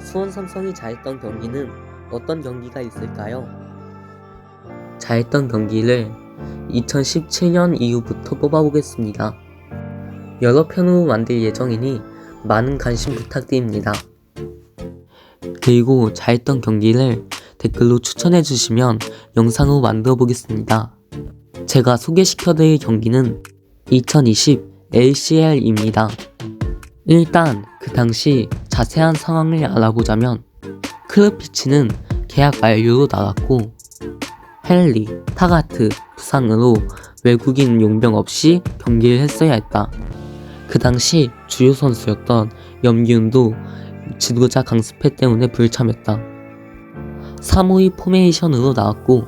수원 삼성이 잘했던 경기는 어떤 경기가 있을까요? 잘했던 경기를 2017년 이후부터 뽑아보겠습니다. 여러 편으로 만들 예정이니 많은 관심 부탁드립니다. 그리고 잘했던 경기를 댓글로 추천해 주시면 영상으로 만들어 보겠습니다. 제가 소개시켜 드릴 경기는 2020 LCL입니다. 일단 그 당시 자세한 상황을 알아보자면 클럽피치는 계약 만료로 나갔고 헨리, 타가트, 부상으로 외국인 용병 없이 경기를 했어야 했다. 그 당시 주요 선수였던 염기훈도 지도자 강습회 때문에 불참했다. 352 포메이션으로 나왔고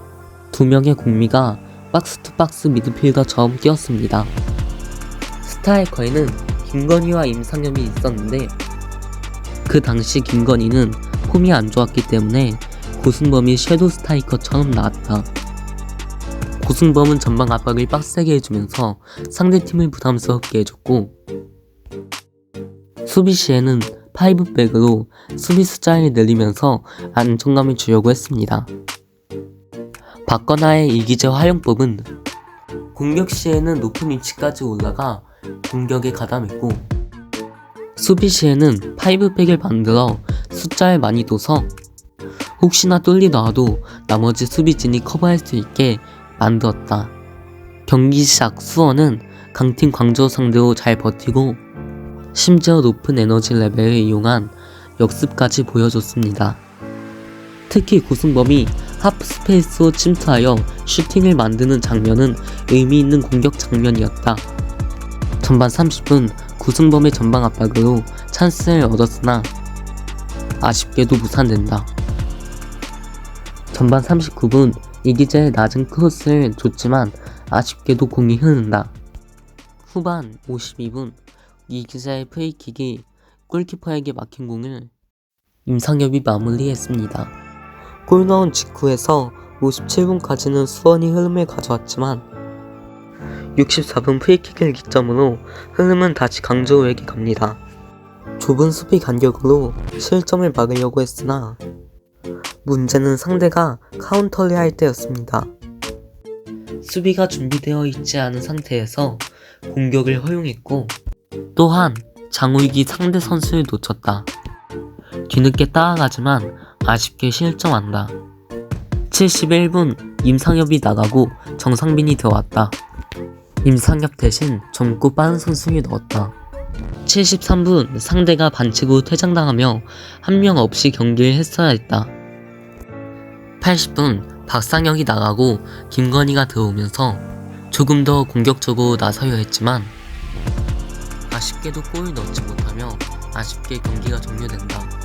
두 명의 공미가 박스 투 박스 미드필더처럼 뛰었습니다. 스트라이커에는 김건희와 임상엽이 있었는데 그 당시 김건희는 폼이 안 좋았기 때문에 고승범이 섀도우 스트라이커처럼 나왔다. 고승범은 전방 압박을 빡세게 해주면서 상대팀을 부담스럽게 해줬고 수비 시에는 파이브백으로 수비 숫자를 늘리면서 안정감을 주려고 했습니다. 박건아의 이기재 활용법은 공격 시에는 높은 위치까지 올라가 공격에 가담했고 수비 시에는 파이브백을 만들어 숫자를 많이 둬서 혹시나 뚫리 나와도 나머지 수비진이 커버할 수 있게 만들었다. 경기 시작 수원은 강팀 광주 상대로 잘 버티고 심지어 높은 에너지 레벨을 이용한 역습까지 보여줬습니다. 특히 고승범이 하프 스페이스로 침투하여 슈팅을 만드는 장면은 의미 있는 공격 장면이었다. 전반 30분 구승범의 전방 압박으로 찬스를 얻었으나 아쉽게도 무산된다. 전반 39분 이기재의 낮은 크로스를 줬지만 아쉽게도 공이 흐른다. 후반 52분 이기재의 프리킥이 골키퍼에게 막힌 공을 임상엽이 마무리했습니다. 골 넣은 직후에서 57분까지는 수원이 흐름을 가져왔지만 64분 프리킥을 기점으로 흐름은 다시 강조우에게 갑니다. 좁은 수비 간격으로 실점을 막으려고 했으나 문제는 상대가 카운터를 할 때였습니다. 수비가 준비되어 있지 않은 상태에서 공격을 허용했고 또한 장우익이 상대 선수를 놓쳤다. 뒤늦게 따라가지만 아쉽게 실점한다. 71분 임상엽이 나가고 정상빈이 들어왔다. 임상엽 대신 젊고 빠른 선수를 넣었다. 73분 상대가 반칙으로 퇴장당하며 한 명 없이 경기를 했어야 했다. 80분 박상혁이 나가고 김건희가 들어오면서 조금 더 공격적으로 나서려 했지만 아쉽게도 골을 넣지 못하며 아쉽게 경기가 종료된다.